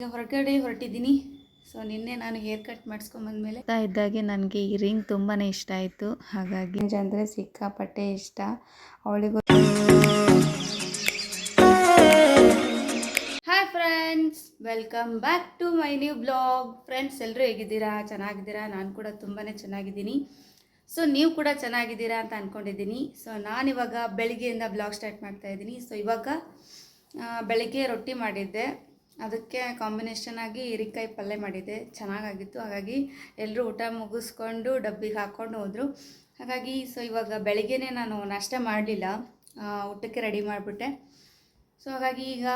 ಈಗ ಹೊರಗಡೆ ಹೊರಟಿದ್ದೀನಿ. ಸೊ ನಿನ್ನೆ ನಾನು ಹೇರ್ ಕಟ್ ಮಾಡಿಸ್ಕೊಂಬಂದ್ಮೇಲೆ ಇದ್ದಾಗೆ ನನಗೆ ಈ ರಿಂಗ್ ತುಂಬಾ ಇಷ್ಟ ಆಯಿತು. ಹಾಗಾಗಿ ಅಂದರೆ ಸಿಕ್ಕಾಪಟ್ಟೆ ಇಷ್ಟ. ಅವಳಿಗೂ hi friends welcome back to my new blog friends ಎಲ್ಲರೂ ಹೇಗಿದ್ದೀರಾ? ಚೆನ್ನಾಗಿದ್ದೀರಾ? ನಾನು ಕೂಡ ತುಂಬಾ ಚೆನ್ನಾಗಿದ್ದೀನಿ. ಸೊ ನೀವು ಕೂಡ ಚೆನ್ನಾಗಿದ್ದೀರಾ ಅಂತ ಅಂದ್ಕೊಂಡಿದ್ದೀನಿ ಸೊ ನಾನಿವಾಗ ಬೆಳಿಗ್ಗೆಯಿಂದ ಬ್ಲಾಗ್ ಸ್ಟಾರ್ಟ್ ಮಾಡ್ತಾ ಇದ್ದೀನಿ. ಸೊ ಇವಾಗ ಬೆಳಿಗ್ಗೆ ರೊಟ್ಟಿ ಮಾಡಿದ್ದೆ. ಅದಕ್ಕೆ ಕಾಂಬಿನೇಷನ್ ಆಗಿ ಹೀರಿಕಾಯಿ ಪಲ್ಯ ಮಾಡಿದ್ದೆ ಚೆನ್ನಾಗಾಗಿತ್ತು. ಹಾಗಾಗಿ ಎಲ್ಲರೂ ಊಟ ಮುಗಿಸ್ಕೊಂಡು ಡಬ್ಬಿಗೆ ಹಾಕ್ಕೊಂಡು ಹೋದರು. ಹಾಗಾಗಿ ಸೊ ಇವಾಗ ಬೆಳಿಗ್ಗೆನೇ ನಾನು ನಾಷ್ಟ ಮಾಡಲಿಲ್ಲ. ಊಟಕ್ಕೆ ರೆಡಿ ಮಾಡಿಬಿಟ್ಟೆ. ಸೊ ಹಾಗಾಗಿ ಈಗ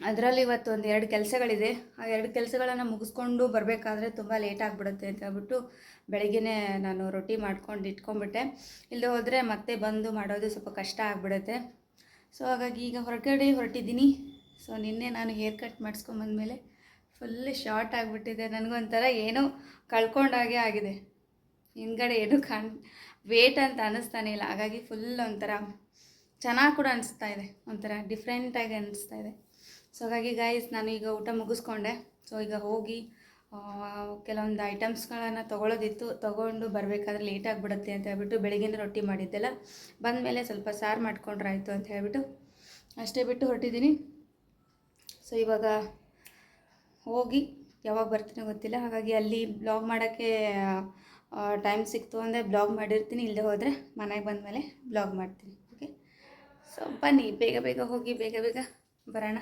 ಅದರಲ್ಲಿ ಇವತ್ತು ಒಂದು ಎರಡು ಕೆಲಸಗಳಿದೆ. ಆ ಎರಡು ಕೆಲಸಗಳನ್ನು ಮುಗಿಸ್ಕೊಂಡು ಬರಬೇಕಾದ್ರೆ ತುಂಬ ಲೇಟ್ ಆಗಿಬಿಡುತ್ತೆ ಅಂತ ಹೇಳ್ಬಿಟ್ಟು ಬೆಳಗ್ಗೆನೇ ನಾನು ರೊಟ್ಟಿ ಮಾಡ್ಕೊಂಡು ಇಟ್ಕೊಂಡ್ಬಿಟ್ಟೆ. ಇಲ್ಲದೆ ಹೋದರೆ ಮತ್ತೆ ಬಂದು ಮಾಡೋದು ಸ್ವಲ್ಪ ಕಷ್ಟ ಆಗಿಬಿಡುತ್ತೆ. ಸೊ ಹಾಗಾಗಿ ಈಗ ಹೊರಗಡೆ ಹೊರಟಿದ್ದೀನಿ. ಸೊ ನಿನ್ನೆ ನಾನು ಹೇರ್ ಕಟ್ ಮಾಡಿಸ್ಕೊಂಬಂದ್ಮೇಲೆ ಫುಲ್ ಶಾರ್ಟ್ ಆಗಿಬಿಟ್ಟಿದೆ. ನನಗೊಂಥರ ಏನೋ ಕಳ್ಕೊಂಡಾಗೆ ಆಗಿದೆ. ಹಿಂದ್ಗಡೆ ಏನು ಕಾಣ್ ವೇಟ್ ಅಂತ ಅನ್ನಿಸ್ತಾನೆ ಇಲ್ಲ. ಹಾಗಾಗಿ ಫುಲ್ ಒಂಥರ ಚೆನ್ನಾಗಿ ಕೂಡ ಅನಿಸ್ತಾ ಇದೆ. ಒಂಥರ ಡಿಫ್ರೆಂಟಾಗಿ ಅನಿಸ್ತಾ ಇದೆ. ಸೊ ಹಾಗಾಗಿ ಗಾಯ್ಸ್ ನಾನು ಈಗ ಊಟ ಮುಗಿಸ್ಕೊಂಡೆ. ಸೊ ಈಗ ಹೋಗಿ ಕೆಲವೊಂದು ಐಟಮ್ಸ್ಗಳನ್ನು ತೊಗೊಳೋದಿತ್ತು. ತೊಗೊಂಡು ಬರಬೇಕಾದ್ರೆ ಲೇಟ್ ಆಗಿಬಿಡುತ್ತೆ ಅಂತ ಹೇಳ್ಬಿಟ್ಟು ಬೆಳಗಿನ ರೊಟ್ಟಿ ಮಾಡಿದ್ದೆಲ್ಲ. ಬಂದಮೇಲೆ ಸ್ವಲ್ಪ ಸಾರು ಮಾಡ್ಕೊಂಡ್ರಾಯಿತು ಅಂತ ಹೇಳ್ಬಿಟ್ಟು ಅಷ್ಟೇ ಬಿಟ್ಟು ಹೊರಟಿದ್ದೀನಿ. ಸೊ ಇವಾಗ ಹೋಗಿ ಯಾವಾಗ ಬರ್ತೀನಿ ಗೊತ್ತಿಲ್ಲ. ಹಾಗಾಗಿ ಅಲ್ಲಿ ಬ್ಲಾಗ್ ಮಾಡೋಕ್ಕೆ ಟೈಮ್ ಸಿಕ್ತು ಅಂದರೆ ಬ್ಲಾಗ್ ಮಾಡಿರ್ತೀನಿ. ಇಲ್ಲದೆ ಹೋದರೆ ಮನೆಗೆ ಬಂದಮೇಲೆ ಬ್ಲಾಗ್ ಮಾಡ್ತೀನಿ. ಓಕೆ ಸೊ ಬನ್ನಿ, ಬೇಗ ಬೇಗ ಹೋಗಿ, ಬೇಗ ಬೇಗ ಬರೋಣ.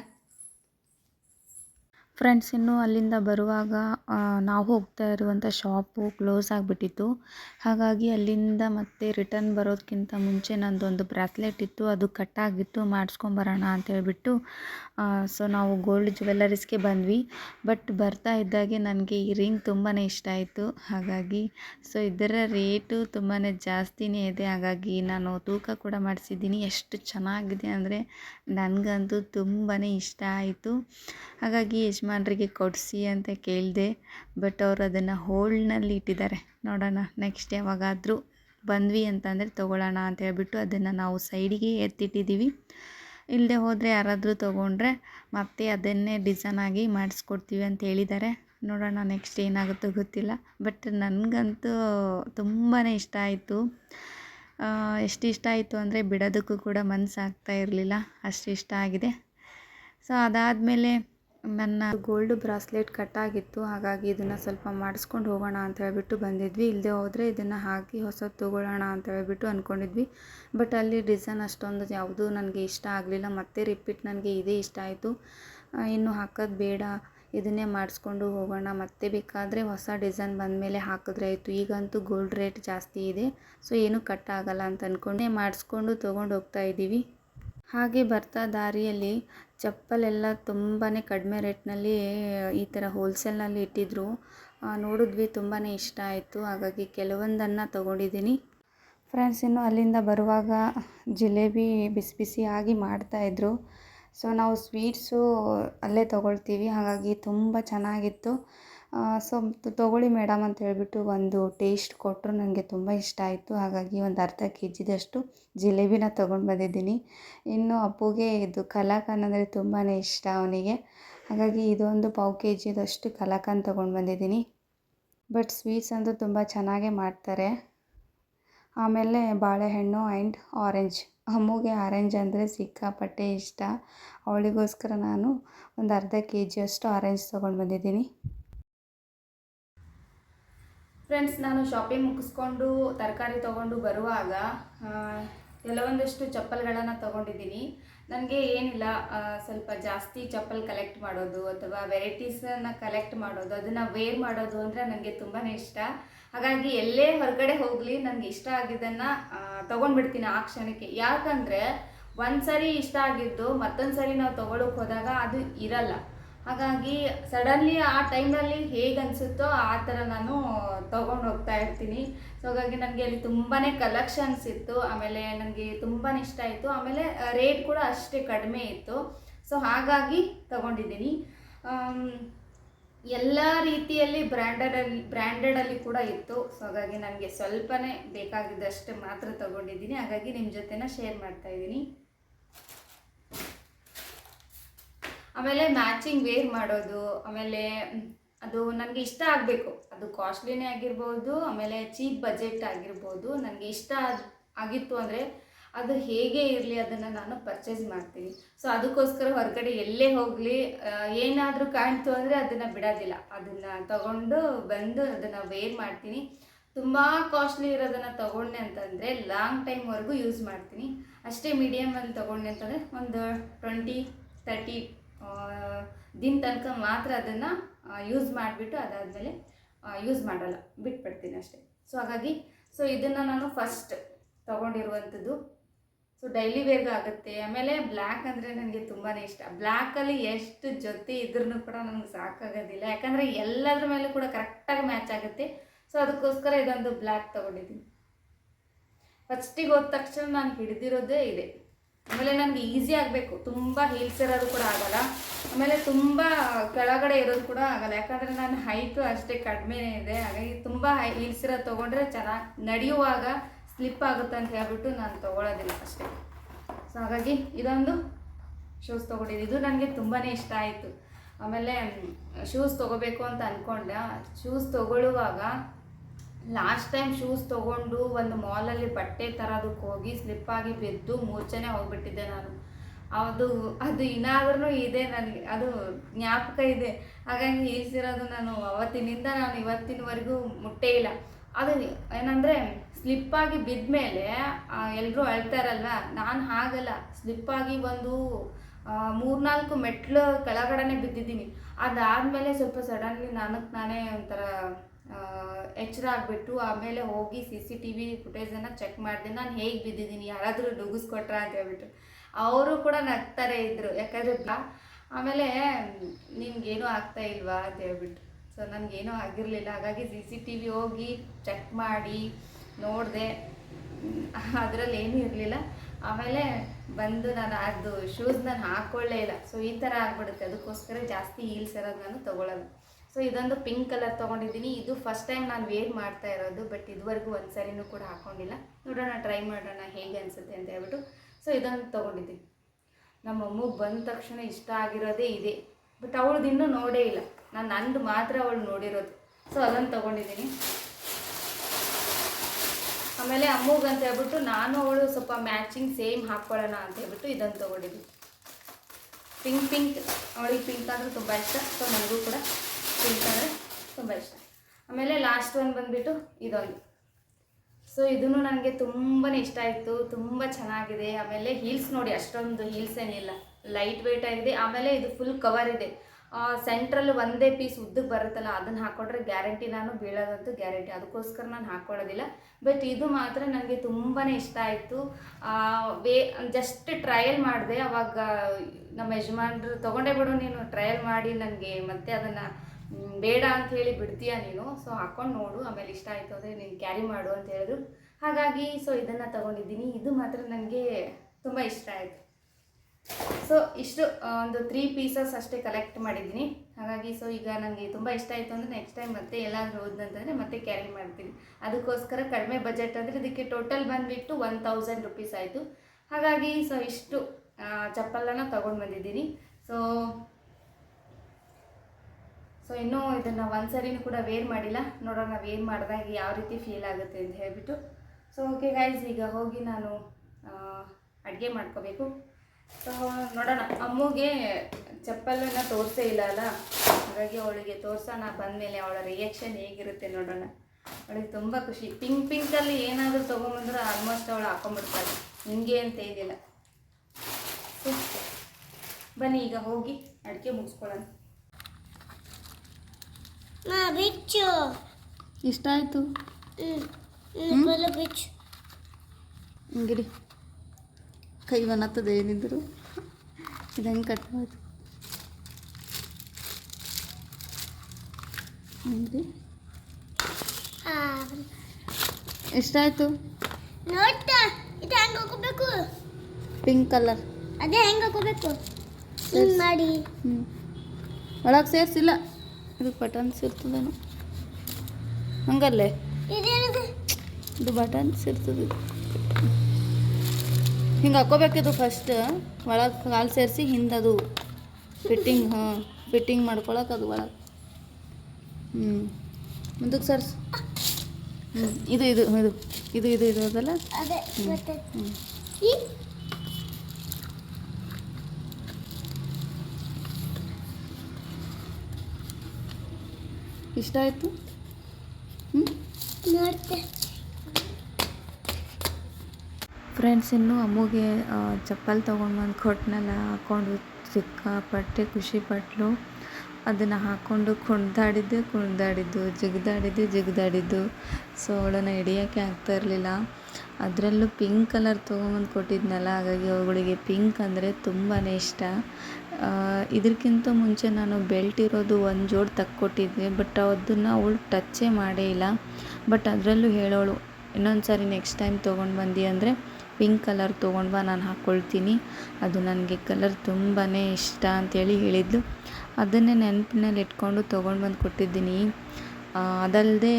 ಫ್ರೆಂಡ್ಸ್ ಇನ್ನು ಅಲ್ಲಿಂದ ಬರುವಾಗ ನಾವು ಹೋಗ್ತಾ ಇರುವಂಥ ಶಾಪು ಕ್ಲೋಸ್ ಆಗಿಬಿಟ್ಟಿತ್ತು. ಹಾಗಾಗಿ ಅಲ್ಲಿಂದ ಮತ್ತೆ ರಿಟರ್ನ್ ಬರೋದಕ್ಕಿಂತ ಮುಂಚೆ ನಂದೊಂದು ಬ್ರಾಸ್ಲೆಟ್ ಇತ್ತು. ಅದು ಕಟ್ಟಾಗಿತ್ತು ಮಾಡಿಸ್ಕೊಂಬರೋಣ ಅಂತ ಹೇಳ್ಬಿಟ್ಟು ಸೊ ನಾವು ಗೋಲ್ಡ್ ಜ್ಯುವೆಲ್ಲರೀಸ್ಗೆ ಬಂದ್ವಿ. ಬಟ್ ಬರ್ತಾ ಇದ್ದಾಗೆ ನನಗೆ ಈ ರಿಂಗ್ ತುಂಬಾ ಇಷ್ಟ ಆಯಿತು. ಹಾಗಾಗಿ ಸೊ ಇದರ ರೇಟು ತುಂಬಾ ಜಾಸ್ತಿನೇ ಇದೆ. ಹಾಗಾಗಿ ನಾನು ತೂಕ ಕೂಡ ಮಾಡಿಸಿದ್ದೀನಿ. ಎಷ್ಟು ಚೆನ್ನಾಗಿದೆ ಅಂದರೆ ನನಗಂತೂ ತುಂಬಾ ಇಷ್ಟ ಆಯಿತು. ಹಾಗಾಗಿ ಯಜಮಾನ್ರಿಗೆ ಕೊಡಿಸಿ ಅಂತ ಕೇಳಿದೆ ಬಟ್ ಅವರು ಅದನ್ನು ಹೋಲ್ಡ್ನಲ್ಲಿ ಇಟ್ಟಿದ್ದಾರೆ. ನೋಡೋಣ ನೆಕ್ಸ್ಟ್ ಯಾವಾಗಾದರೂ ಬಂದ್ವಿ ಅಂತಂದರೆ ತೊಗೊಳ್ಳೋಣ ಅಂತ ಹೇಳ್ಬಿಟ್ಟು ಅದನ್ನು ನಾವು ಸೈಡಿಗೆ ಎತ್ತಿಟ್ಟಿದ್ದೀವಿ. ಇಲ್ಲದೆ ಹೋದರೆ ಯಾರಾದರೂ ತೊಗೊಂಡ್ರೆ ಮತ್ತೆ ಅದನ್ನೇ ಡಿಸೈನ್ ಆಗಿ ಮಾಡಿಸ್ಕೊಡ್ತೀವಿ ಅಂತ ಹೇಳಿದ್ದಾರೆ. ನೋಡೋಣ ನೆಕ್ಸ್ಟ್ ಏನಾಗುತ್ತೋ ಗೊತ್ತಿಲ್ಲ ಬಟ್ ನನಗಂತೂ ತುಂಬಾ ಇಷ್ಟ ಆಯಿತು. ಎಷ್ಟು ಇಷ್ಟ ಆಯಿತು ಅಂದರೆ ಬಿಡೋದಕ್ಕೂ ಕೂಡ ಮನಸ್ಸಾಗ್ತಾ ಇರಲಿಲ್ಲ, ಅಷ್ಟು ಇಷ್ಟ ಆಗಿದೆ. ಸೊ ಅದಾದಮೇಲೆ ನನ್ನ ಗೋಲ್ಡ್ ಬ್ರಾಸ್ಲೆಟ್ ಕಟ್ಟಾಗಿತ್ತು, ಹಾಗಾಗಿ ಇದನ್ನು ಸ್ವಲ್ಪ ಮಾಡಿಸ್ಕೊಂಡು ಹೋಗೋಣ ಅಂತ ಹೇಳ್ಬಿಟ್ಟು ಬಂದಿದ್ವಿ. ಇಲ್ಲದೆ ಹೋದರೆ ಇದನ್ನು ಹಾಕಿ ಹೊಸದು ತೊಗೊಳ್ಳೋಣ ಅಂತ ಹೇಳ್ಬಿಟ್ಟು ಅಂದ್ಕೊಂಡಿದ್ವಿ ಬಟ್ ಅಲ್ಲಿ ಡಿಸೈನ್ ಅಷ್ಟೊಂದು ಯಾವುದೂ ನನಗೆ ಇಷ್ಟ ಆಗಲಿಲ್ಲ. ಮತ್ತೆ ರಿಪೀಟ್ ನನಗೆ ಇದೇ ಇಷ್ಟ ಆಯಿತು. ಇನ್ನು ಹಾಕೋದು ಬೇಡ. ಇದನ್ನೇ ಮಾಡಿಸ್ಕೊಂಡು ಹೋಗೋಣ. ಮತ್ತೆ ಬೇಕಾದರೆ ಹೊಸ ಡಿಸೈನ್ ಬಂದಮೇಲೆ ಹಾಕಿದ್ರೆ ಆಯಿತು. ಈಗಂತೂ ಗೋಲ್ಡ್ ರೇಟ್ ಜಾಸ್ತಿ ಇದೆ. ಸೊ ಏನೂ ಕಟ್ ಆಗಲ್ಲ ಅಂತ ಅಂದ್ಕೊಂಡೆ ಮಾಡಿಸ್ಕೊಂಡು ತೊಗೊಂಡು ಹೋಗ್ತಾ ಇದ್ದೀವಿ. ಹಾಗೆ ಬರ್ತಾ ದಾರಿಯಲ್ಲಿ ಚಪ್ಪಲೆಲ್ಲ ತುಂಬಾ ಕಡಿಮೆ ರೇಟ್ನಲ್ಲಿ ಈ ಥರ ಹೋಲ್ಸೇಲ್ನಲ್ಲಿ ಇಟ್ಟಿದ್ದರು ನೋಡಿದ್ವಿ ತುಂಬಾ ಇಷ್ಟ ಆಯಿತು. ಹಾಗಾಗಿ ಕೆಲವೊಂದನ್ನು ತೊಗೊಂಡಿದ್ದೀನಿ. ಫ್ರೆಂಡ್ಸ್, ಇನ್ನು ಅಲ್ಲಿಂದ ಬರುವಾಗ ಜಿಲೇಬಿ ಬಿಸಿ ಬಿಸಿಯಾಗಿ ಮಾಡ್ತಾಯಿದ್ರು ಸೊ, ನಾವು ಸ್ವೀಟ್ಸು ಅಲ್ಲೇ ತೊಗೊಳ್ತೀವಿ. ಹಾಗಾಗಿ ತುಂಬ ಚೆನ್ನಾಗಿತ್ತು. ಸೊ ತೊಗೊಳ್ಳಿ ಮೇಡಮ್ ಅಂತ ಹೇಳಿಬಿಟ್ಟು ಒಂದು ಟೇಸ್ಟ್ ಕೊಟ್ಟರು ನನಗೆ ತುಂಬ ಇಷ್ಟ ಆಯಿತು. ಹಾಗಾಗಿ ಒಂದು ಅರ್ಧ ಕೆ ಜಿದಷ್ಟು ಜಿಲೇಬಿನ ತೊಗೊಂಡು ಬಂದಿದ್ದೀನಿ. ಇನ್ನು ಅಪ್ಪುಗೆ ಇದು ಕಲಾಕಂದ್ ಅಂದರೆ ತುಂಬಾ ಇಷ್ಟ ಅವನಿಗೆ. ಹಾಗಾಗಿ ಇದೊಂದು ಪಾವು ಕೆ ಜಿದಷ್ಟು ಕಲಾಕಂದ್ ತೊಗೊಂಡು ಬಂದಿದ್ದೀನಿ. ಬಟ್ ಸ್ವೀಟ್ಸ್ ಅಂತೂ ತುಂಬ ಚೆನ್ನಾಗೇ ಮಾಡ್ತಾರೆ. ಆಮೇಲೆ ಬಾಳೆಹಣ್ಣು ಆ್ಯಂಡ್ ಆರೆಂಜ್ ಅಮ್ಮುಗೆ ಆರೆಂಜ್ ಅಂದರೆ ಸಿಕ್ಕಾಪಟ್ಟೆ ಇಷ್ಟ. ಅವಳಿಗೋಸ್ಕರ ನಾನು ಒಂದು ಅರ್ಧ ಕೆ ಜಿಯಷ್ಟು ಆರೆಂಜ್ ತೊಗೊಂಡು ಬಂದಿದ್ದೀನಿ. ಫ್ರೆಂಡ್ಸ್ ನಾನು ಶಾಪಿಂಗ್ ಮುಗಿಸ್ಕೊಂಡು ತರಕಾರಿ ತೊಗೊಂಡು ಬರುವಾಗ ಕೆಲವೊಂದಷ್ಟು ಚಪ್ಪಲ್ಗಳನ್ನು ತೊಗೊಂಡಿದ್ದೀನಿ. ನನಗೆ ಏನಿಲ್ಲ ಸ್ವಲ್ಪ ಜಾಸ್ತಿ ಚಪ್ಪಲ್ ಕಲೆಕ್ಟ್ ಮಾಡೋದು ಅಥವಾ ವೆರೈಟೀಸನ್ನು ಕಲೆಕ್ಟ್ ಮಾಡೋದು, ಅದನ್ನು ವೇರ್ ಮಾಡೋದು ಅಂದರೆ ನನಗೆ ತುಂಬಾ ಇಷ್ಟ. ಹಾಗಾಗಿ ಎಲ್ಲೇ ಹೊರಗಡೆ ಹೋಗಲಿ ನನಗೆ ಇಷ್ಟ ಆಗಿದ್ದನ್ನು ತೊಗೊಂಡ್ಬಿಡ್ತೀನಿ ಆ ಕ್ಷಣಕ್ಕೆ. ಯಾಕಂದರೆ ಒಂದು ಸರಿ ಇಷ್ಟ ಆಗಿದ್ದು ಮತ್ತೊಂದು ಸರಿ ನಾವು ತೊಗೊಳಕ್ಕೆ ಹೋದಾಗ ಅದು ಇರಲ್ಲ. ಹಾಗಾಗಿ ಸಡನ್ಲಿ ಆ ಟೈಮಲ್ಲಿ ಹೇಗೆ ಅನಿಸುತ್ತೋ ಆ ಥರ ನಾನು ತೊಗೊಂಡು ಹೋಗ್ತಾ ಇರ್ತೀನಿ. ಸೊ ಹಾಗಾಗಿ ನನಗೆ ಅಲ್ಲಿ ತುಂಬಾ ಕಲೆಕ್ಷನ್ಸ್ ಇತ್ತು, ಆಮೇಲೆ ನನಗೆ ತುಂಬಾ ಇಷ್ಟ ಆಯಿತು, ಆಮೇಲೆ ರೇಟ್ ಕೂಡ ಅಷ್ಟೇ ಕಡಿಮೆ ಇತ್ತು. ಸೊ ಹಾಗಾಗಿ ತೊಗೊಂಡಿದ್ದೀನಿ. ಎಲ್ಲ ರೀತಿಯಲ್ಲಿ ಬ್ರ್ಯಾಂಡೆಡಲ್ಲಿ ಬ್ರ್ಯಾಂಡೆಡಲ್ಲಿ ಕೂಡ ಇತ್ತು. ಸೊ ಹಾಗಾಗಿ ನನಗೆ ಸ್ವಲ್ಪನೇ ಬೇಕಾಗಿದ್ದಷ್ಟು ಮಾತ್ರ ತೊಗೊಂಡಿದ್ದೀನಿ. ಹಾಗಾಗಿ ನಿಮ್ಮ ಜೊತೆನ ಶೇರ್ ಮಾಡ್ತಾ ಇದ್ದೀನಿ. ಆಮೇಲೆ ಮ್ಯಾಚಿಂಗ್ ವೇರ್ ಮಾಡೋದು, ಆಮೇಲೆ, ಅದು ನನಗೆ ಇಷ್ಟ ಆಗಬೇಕು. ಅದು ಕಾಸ್ಟ್ಲಿನೇ ಆಗಿರ್ಬೋದು, ಆಮೇಲೆ ಚೀಪ್ ಬಜೆಟ್ ಆಗಿರ್ಬೋದು, ನನಗೆ ಇಷ್ಟ ಆಗ್- ಆಗಿತ್ತು ಅಂದರೆ ಅದು ಹೇಗೆ ಇರಲಿ ಅದನ್ನು ನಾನು ಪರ್ಚೇಸ್ ಮಾಡ್ತೀನಿ. ಸೊ ಅದಕ್ಕೋಸ್ಕರ ಹೊರಗಡೆ ಎಲ್ಲೇ ಹೋಗಲಿ ಏನಾದರೂ ಕಾಣ್ತು ಅಂದರೆ ಅದನ್ನು ಬಿಡೋದಿಲ್ಲ. ಅದನ್ನು ತಗೊಂಡು ಬಂದು ಅದನ್ನು ವೇರ್ ಮಾಡ್ತೀನಿ. ತುಂಬ ಕಾಸ್ಟ್ಲಿ ಇರೋದನ್ನು ತಗೊಂಡೆ ಅಂತಂದರೆ ಲಾಂಗ್ ಟೈಮ್ವರೆಗೂ ಯೂಸ್ ಮಾಡ್ತೀನಿ. ಅಷ್ಟೇ ಮೀಡಿಯಮಲ್ಲಿ ತಗೊಂಡೆ ಅಂತಂದರೆ ಒಂದು ಟ್ವೆಂಟಿ ತರ್ಟಿ ದಿನ ತನಕ ಮಾತ್ರ ಅದನ್ನು ಯೂಸ್ ಮಾಡಿಬಿಟ್ಟು ಅದಾದಮೇಲೆ ಯೂಸ್ ಮಾಡಲ್ಲ, ಬಿಟ್ಬಿಡ್ತೀನಿ ಅಷ್ಟೇ. ಸೊ ಹಾಗಾಗಿ ಸೊ ಇದನ್ನು ನಾನು ಫಸ್ಟ್ ತೊಗೊಂಡಿರುವಂಥದ್ದು. ಸೊ ಡೈಲಿ ವೇರ್ಗೆ ಆಗುತ್ತೆ. ಆಮೇಲೆ ಬ್ಲ್ಯಾಕ್ ಅಂದರೆ ನನಗೆ ತುಂಬಾ ಇಷ್ಟ. ಬ್ಲ್ಯಾಕಲ್ಲಿ ಎಷ್ಟು ಜೊತೆ ಇದ್ರೂ ಕೂಡ ನನಗೆ ಸಾಕಾಗೋದಿಲ್ಲ. ಯಾಕಂದರೆ ಎಲ್ಲದ್ರ ಮೇಲೂ ಕೂಡ ಕರೆಕ್ಟಾಗಿ ಮ್ಯಾಚ್ ಆಗುತ್ತೆ. ಸೊ ಅದಕ್ಕೋಸ್ಕರ ಇದೊಂದು ಬ್ಲ್ಯಾಕ್ ತೊಗೊಂಡಿದ್ದೀನಿ. ಫಸ್ಟಿಗೆ ಹೋದ ತಕ್ಷಣ ನಾನು ಹಿಡಿದಿರೋದೇ ಇದೆ. ಆಮೇಲೆ ನನಗೆ ಈಸಿ ಆಗಬೇಕು. ತುಂಬ ಹೀಲ್ಸ್ ಇರೋದು ಕೂಡ ಆಗಲ್ಲ. ಆಮೇಲೆ ತುಂಬ ಕೆಳಗಡೆ ಇರೋದು ಕೂಡ ಆಗಲ್ಲ. ಯಾಕಂದರೆ ನನ್ನ ಹೈಟು ಅಷ್ಟೇ ಕಡಿಮೆನೇ ಇದೆ. ಹಾಗಾಗಿ ತುಂಬ ಹೈ ಹೀಲ್ಸ್ ಇರೋದು ತೊಗೊಂಡ್ರೆ ಚೆನ್ನಾಗಿ ನಡೆಯುವಾಗ ಸ್ಲಿಪ್ ಆಗುತ್ತೆ ಅಂತ ಹೇಳ್ಬಿಟ್ಟು ನಾನು ತೊಗೊಳೋದಿಲ್ಲ ಅಷ್ಟೇ. ಸೊ ಹಾಗಾಗಿ ಇದೊಂದು ಶೂಸ್ ತೊಗೊಂಡಿದ್ದು. ಇದು ನನಗೆ ತುಂಬಾ ಇಷ್ಟ ಆಯಿತು. ಆಮೇಲೆ ಶೂಸ್ ತೊಗೋಬೇಕು ಅಂತ ಅಂದ್ಕೊಂಡೆ ಶೂಸ್ ತೊಗೊಳ್ಳುವಾಗ ಲಾಸ್ಟ್ ಟೈಮ್ ಶೂಸ್ ತಗೊಂಡು ಒಂದು ಮಾಲಲ್ಲಿ ಬಟ್ಟೆ ತರೋದಕ್ಕೆ ಹೋಗಿ ಸ್ಲಿಪ್ಪಾಗಿ ಬಿದ್ದು ಮೂರ್ಛನೆ ಹೋಗ್ಬಿಟ್ಟಿದ್ದೆ ನಾನು. ಅದು ಅದು ಇನ್ನಾದ್ರೂ ಇದೆ ನನಗೆ, ಅದು ಜ್ಞಾಪಕ ಇದೆ. ಹಾಗಾಗಿ ಇಳಿಸಿರೋದು ನಾನು ಅವತ್ತಿನಿಂದ ನಾನು ಇವತ್ತಿನವರೆಗೂ ಮುಟ್ಟೇ ಇಲ್ಲ. ಅದು ಏನಂದರೆ ಸ್ಲಿಪ್ಪಾಗಿ ಬಿದ್ದ ಮೇಲೆ ಎಲ್ಲರೂ ಅಳ್ತಾರಲ್ವ? ನಾನು ಹಾಗಲ್ಲ. ಸ್ಲಿಪ್ಪಾಗಿ ಒಂದು ಮೂರ್ನಾಲ್ಕು ಮೆಟ್ಲು ಕೆಳಗಡೆನೆ ಬಿದ್ದಿದ್ದೀನಿ. ಅದಾದಮೇಲೆ ಸ್ವಲ್ಪ ಸಡನ್ಲಿ ನನಗೆ ನಾನೇ ಒಂಥರ ಎಚ್ಚರ ಆಗಿಬಿಟ್ಟು ಆಮೇಲೆ ಹೋಗಿ ಸಿ ಸಿ ಟಿ ವಿ ಫುಟೇಜನ್ನು ಚೆಕ್ ಮಾಡಿದೆ. ನಾನು ಹೇಗೆ ಬಿದ್ದಿದ್ದೀನಿ? ಯಾರಾದರೂ ನುಗ್ಗಿಸ್ಕೊಟ್ರ ಅಂತ ಹೇಳ್ಬಿಟ್ಟು ಅವರು ಕೂಡ ನಗ್ತಾರೆ ಇದ್ದರು ಯಾಕಂದರೆ ಆಮೇಲೆ ನಿಮ್ಗೇನೂ ಆಗ್ತಾ ಇಲ್ವಾ ಅಂತ ಹೇಳ್ಬಿಟ್ಟು ಸೊ ನನಗೇನೂ ಆಗಿರಲಿಲ್ಲ. ಹಾಗಾಗಿ ಸಿ ಸಿ ಟಿ ವಿ ಹೋಗಿ ಚೆಕ್ ಮಾಡಿ, ನೋಡಿದೆ. ಅದರಲ್ಲಿ ಏನೂ ಇರಲಿಲ್ಲ. ಆಮೇಲೆ ಬಂದು ನಾನು ಅದು ಶೂಸ್ ನಾನು ಹಾಕ್ಕೊಳ್ಳೇ ಇಲ್ಲ. ಸೊ ಈ ಥರ ಆಗ್ಬಿಡುತ್ತೆ. ಅದಕ್ಕೋಸ್ಕರ ಜಾಸ್ತಿ ಹೀಲ್ಸ್ ಇರೋದು ನಾನು ತೊಗೊಳ್ಳೋದು ಸೊ ಇದೊಂದು ಪಿಂಕ್ ಕಲರ್ ತೊಗೊಂಡಿದ್ದೀನಿ. ಇದು ಫಸ್ಟ್ ಟೈಮ್ ನಾನು ವೇರ್ ಮಾಡ್ತಾ ಇರೋದು ಬಟ್ ಇದುವರೆಗೂ ಒಂದು ಸರಿನೂ ಕೂಡ ಹಾಕೊಂಡಿಲ್ಲ ನೋಡೋಣ ಟ್ರೈ ಮಾಡೋಣ ಹೇಗೆ ಅನಿಸುತ್ತೆ ಅಂತ ಹೇಳ್ಬಿಟ್ಟು. ಸೊ ಇದೊಂದು ತೊಗೊಂಡಿದ್ದೀನಿ. ನಮ್ಮ ಅಮ್ಮಗೆ ಬಂದ ತಕ್ಷಣ ಇಷ್ಟ ಆಗಿರೋದೇ ಇದೆ. ಬಟ್ ಅವಳದು ಇನ್ನೂ ನೋಡೇ ಇಲ್ಲ. ನಾನು ನಂದು ಮಾತ್ರ ಅವಳು ನೋಡಿರೋದು. ಸೊ ಅದನ್ನು ತೊಗೊಂಡಿದ್ದೀನಿ. ಆಮೇಲೆ ಅಮ್ಮಗೆ ಅಂತ ಹೇಳ್ಬಿಟ್ಟು ನಾನು ಅವಳು ಸ್ವಲ್ಪ ಮ್ಯಾಚಿಂಗ್ ಸೇಮ್ ಹಾಕ್ಕೊಳ್ಳೋಣ ಅಂತ ಹೇಳ್ಬಿಟ್ಟು ಇದನ್ನು ತೊಗೊಂಡಿದ್ದೀನಿ. ಪಿಂಕ್ ಪಿಂಕ್ ಅವಳಿಗೆ ಪಿಂಕ್ ಅಂದರೆ ತುಂಬ ಇಷ್ಟ. ಸೊ ನನಗೂ ಕೂಡ. ಅಂದರೆ ತುಂಬ ಇಷ್ಟ. ಆಮೇಲೆ ಲಾಸ್ಟ್ ಒಂದು ಬಂದುಬಿಟ್ಟು ಇದೊಂದು. ಸೊ ಇದನ್ನು ನನಗೆ ತುಂಬಾ ಇಷ್ಟ ಆಯಿತು. ತುಂಬ ಚೆನ್ನಾಗಿದೆ. ಆಮೇಲೆ ಹೀಲ್ಸ್ ನೋಡಿ, ಅಷ್ಟೊಂದು ಹೀಲ್ಸ್ ಏನಿಲ್ಲ. ಲೈಟ್ ವೆಯ್ಟ್ ಆಗಿದೆ. ಆಮೇಲೆ ಇದು ಫುಲ್ ಕವರ್ ಇದೆ. ಸೆಂಟ್ರಲ್ ಒಂದೇ ಪೀಸ್ ಉದ್ದಕ್ಕೆ ಬರುತ್ತಲ್ಲ, ಅದನ್ನು ಹಾಕ್ಕೊಂಡ್ರೆ ಗ್ಯಾರಂಟಿ ನಾನು ಬೀಳೋದಂತೂ ಗ್ಯಾರಂಟಿ ಅದಕ್ಕೋಸ್ಕರ ನಾನು ಹಾಕ್ಕೊಳ್ಳೋದಿಲ್ಲ ಬಟ್ ಇದು ಮಾತ್ರ ನನಗೆ ತುಂಬಾ ಇಷ್ಟ ಆಯಿತು. ವೇ ಜಸ್ಟ್ ಟ್ರಯಲ್ ಮಾಡಿದೆ. ಅವಾಗ ನಮ್ಮ ಯಜಮಾನ್ರು, ತೊಗೊಂಡೇ ಬಿಡು ನೀನು ಟ್ರಯಲ್ ಮಾಡಿ ನನಗೆ ಮತ್ತೆ ಅದನ್ನು ಬೇಡ ಅಂತ ಹೇಳಿ ಬಿಡ್ತೀಯ ನೀನು? ಸೊ ಹಾಕೊಂಡು ನೋಡು, ಆಮೇಲೆ ಇಷ್ಟ ಆಯಿತು ಅಂದರೆ ನೀನು ಕ್ಯಾರಿ ಮಾಡು ಅಂತ ಹೇಳಿದ್ರು. ಹಾಗಾಗಿ ಸೊ ಇದನ್ನು ತಗೊಂಡಿದ್ದೀನಿ. ಇದು ಮಾತ್ರ ನನಗೆ ತುಂಬ ಇಷ್ಟ ಆಯಿತು. ಸೊ ಇಷ್ಟು ಒಂದು ತ್ರೀ ಪೀಸಸ್ ಅಷ್ಟೇ ಕಲೆಕ್ಟ್ ಮಾಡಿದ್ದೀನಿ. ಹಾಗಾಗಿ ಸೊ ಈಗ ನನಗೆ ತುಂಬ ಇಷ್ಟ ಆಯಿತು ಅಂದರೆ ನೆಕ್ಸ್ಟ್ ಟೈಮ್ ಮತ್ತೆ ಎಲ್ಲಾದರೂ ಹೋದಂತಂದರೆ ಮತ್ತೆ ಕ್ಯಾರಿ ಮಾಡ್ತೀನಿ. ಅದಕ್ಕೋಸ್ಕರ ಕಡಿಮೆ ಬಜೆಟ್ ಅಂದರೆ ಇದಕ್ಕೆ ಟೋಟಲ್ ಬಂದುಬಿಟ್ಟು ಒನ್ ತೌಸಂಡ್ ರುಪೀಸ್ ಆಯಿತು. ಹಾಗಾಗಿ ಸೊ ಇಷ್ಟು ಚಪ್ಪಲನ್ನು ತೊಗೊಂಡು ಬಂದಿದ್ದೀನಿ. ಸೊ ಸೊ ಇನ್ನೂ ಇದನ್ನು ಒಂದ್ಸರಿನೂ ಕೂಡ ವೇರ್ ಮಾಡಿಲ್ಲ. ನೋಡೋಣ ವೇರ್ ಮಾಡಿದಾಗ ಯಾವ ರೀತಿ ಫೀಲ್ ಆಗುತ್ತೆ ಅಂತ ಹೇಳಿಬಿಟ್ಟು. ಸೊ ಓಕೆ ಗೈಸ್ ಈಗ ಹೋಗಿ ನಾನು ಅಡುಗೆ ಮಾಡ್ಕೋಬೇಕು. ಸೊ ನೋಡೋಣ. ಅಮ್ಮಗೆ ಚಪ್ಪಲನ್ನು ತೋರಿಸೇ ಇಲ್ಲ ಅಲ್ಲ? ಹಾಗಾಗಿ ಅವಳಿಗೆ ತೋರಿಸೋಣ. ಬಂದಮೇಲೆ ಅವಳ ರಿಯಾಕ್ಷನ್ ಹೇಗಿರುತ್ತೆ ನೋಡೋಣ. ಅವಳಿಗೆ ತುಂಬ ಖುಷಿ. ಪಿಂಕ್ ಪಿಂಕಲ್ಲಿ ಏನಾದರೂ ತೊಗೊಂಬಂದ್ರೆ ಆಲ್ಮೋಸ್ಟ್ ಅವಳು ಹಾಕೊಂಡ್ಬಿಡ್ತಾಳೆ. ಹಿಂಗೆ ಅಂತ ಸೊ, ಬನ್ನಿ ಈಗ ಹೋಗಿ ಅಡುಗೆ ಮುಗಿಸ್ಕೊಳ್ಳೋಣ. ಬಿಚ್ಚು. ಇಷ್ಟ ಆಯಿತು? ಬಿಚ್ಚು. ಹಿಂಗಿರಿ. ಕೈ ಬನ್ನತ್ತದೆ ಏನಿದ್ರು. ಇದು ಹೆಂಗೆ ಕಟ್ ಮಾಡೋದು? ಇಷ್ಟ ಎಷ್ಟಾಯಿತು ನೋಡ್ತಾ ಇದು ಹೆಂಗೆ ಹಾಕೋಬೇಕು? Pink colour. ಅದೇ ಹೆಂಗೆ ಹಾಕೋಬೇಕು? ಮಾಡಿ. ಹ್ಞೂ ಒಳಗೆ ಸೇರಿಸಿಲ್ಲ. ಇದು ಬಟನ್ಸ್ ಇರ್ತದೇನು? ಹಂಗಲ್ಲೇ? ಇದು ಬಟನ್ಸ್ ಇರ್ತದೆ. ಹಿಂಗೆ ಹಾಕೋಬೇಕಿದು ಫಸ್ಟ್ ಒಳಗೆ ಕಾಲು ಸೇರಿಸಿ ಅದು ಫಿಟ್ಟಿಂಗ್ ಹಾಂ ಫಿಟ್ಟಿಂಗ್ ಮಾಡ್ಕೊಳಕ್ಕೆ ಅದು ಒಳಗೆ. ಹ್ಞೂ ಮುಂದಕ್ಕೆ ಸರ್ಸ್. ಹ್ಞೂ ಇದು ಇದು ಇದು ಇದು ಇದು ಇದು ಅದಲ್ಲ? ಅದೇ ಹ್ಞೂ ಗೊತ್ತಾಯ್ತು ಹ್ಞೂ ಈ ಇಷ್ಟ ಆಯಿತು? ಫ್ರೆಂಡ್ಸ್ ಇನ್ನು ಅಮ್ಮಗೆ ಚಪ್ಪಲ್ ತೊಗೊಂಡು ಬಂದು ಕೊಟ್ಟನಲ್ಲ ಹಾಕ್ಕೊಂಡು ಸಿಕ್ಕಾಪಟ್ಟೆ ಖುಷಿಪಟ್ಲು ಅದನ್ನು ಹಾಕ್ಕೊಂಡು ಕುಣ್ದಾಡಿದ್ದೆ ಕುಣ್ದಾಡಿದ್ದು ಜಿಗಿದಾಡಿದ್ದು ಜಿಗಿದಾಡಿದ್ದು. ಸೊ ಅವಳನ್ನು ಹಿಡಿಯೋಕ್ಕೆ ಆಗ್ತಾ ಇರಲಿಲ್ಲ. ಅದರಲ್ಲೂ ಪಿಂಕ್ ಕಲರ್ ತೊಗೊಂಬಂದು ಕೊಟ್ಟಿದ್ನಲ್ಲ, ಹಾಗಾಗಿ ಅವುಗಳಿಗೆ ಪಿಂಕ್ ಅಂದರೆ ತುಂಬಾ ಇಷ್ಟ. ಇದಕ್ಕಿಂತ ಮುಂಚೆ ನಾನು ಬೆಲ್ಟ್ ಇರೋದು ಒಂದು ಜೋಡಿ ತಕ್ಕೊಟ್ಟಿದ್ದೆ, ಬಟ್ ಅದನ್ನು ಅವಳು ಟಚ್ಚೇ ಮಾಡೇ ಇಲ್ಲ. ಬಟ್ ಅದರಲ್ಲೂ ಹೇಳೋಳು ಇನ್ನೊಂದು ಸಾರಿ ನೆಕ್ಸ್ಟ್ ಟೈಮ್ ತೊಗೊಂಡು ಬಂದು ಅಂದರೆ ಪಿಂಕ್ ಕಲರ್ ತೊಗೊಂಡು ಬಾ, ನಾನು ಹಾಕ್ಕೊಳ್ತೀನಿ ಅದು ನನಗೆ ಕಲರ್ ತುಂಬಾ ಇಷ್ಟ ಅಂತೇಳಿ ಹೇಳಿದ್ಲು. ಅದನ್ನೇ ನೆನಪಿನಲ್ಲಿ ಇಟ್ಕೊಂಡು ತೊಗೊಂಡು ಬಂದು ಕೊಟ್ಟಿದ್ದೀನಿ. ಅದಲ್ಲದೆ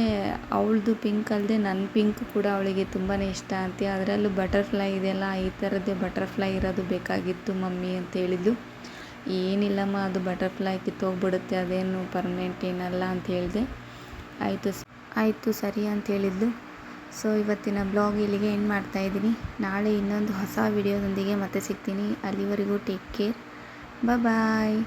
ಅವಳದು ಪಿಂಕ್ ಅಲ್ಲದೆ ನನ್ನ ಪಿಂಕ್ ಕೂಡ ಅವಳಿಗೆ ತುಂಬಾ ಇಷ್ಟ ಅಂತೆ ಅದರಲ್ಲೂ ಬಟರ್ಫ್ಲೈ ಇದೆಯಲ್ಲ, ಈ ಥರದ್ದೇ ಬಟರ್ಫ್ಲೈ ಇರೋದು ಬೇಕಾಗಿತ್ತು ಮಮ್ಮಿ ಅಂತ ಹೇಳಿದ್ಲು ಏನಿಲ್ಲಮ್ಮ, ಅದು ಬಟರ್ಫ್ಲೈ ಕಿತ್ತೋಗ್ಬಿಡುತ್ತೆ, ಅದೇನು ಪರ್ಮನೆಂಟ್ ಏನಲ್ಲ ಅಂತ ಹೇಳಿದೆ. ಆಯಿತು ಆಯಿತು ಸರಿ ಅಂತ ಹೇಳಿದ್ಲು ಸೊ ಇವತ್ತಿನ ಬ್ಲಾಗ್ ಇಲ್ಲಿಗೆ ಏನು ಮಾಡ್ತಾ ಇದ್ದೀನಿ. ನಾಳೆ ಇನ್ನೊಂದು ಹೊಸ ವಿಡಿಯೋದೊಂದಿಗೆ ಮತ್ತೆ ಸಿಗ್ತೀನಿ. ಅಲ್ಲಿವರೆಗೂ ಟೇಕ್ ಕೇರ್ ಬಾಯ್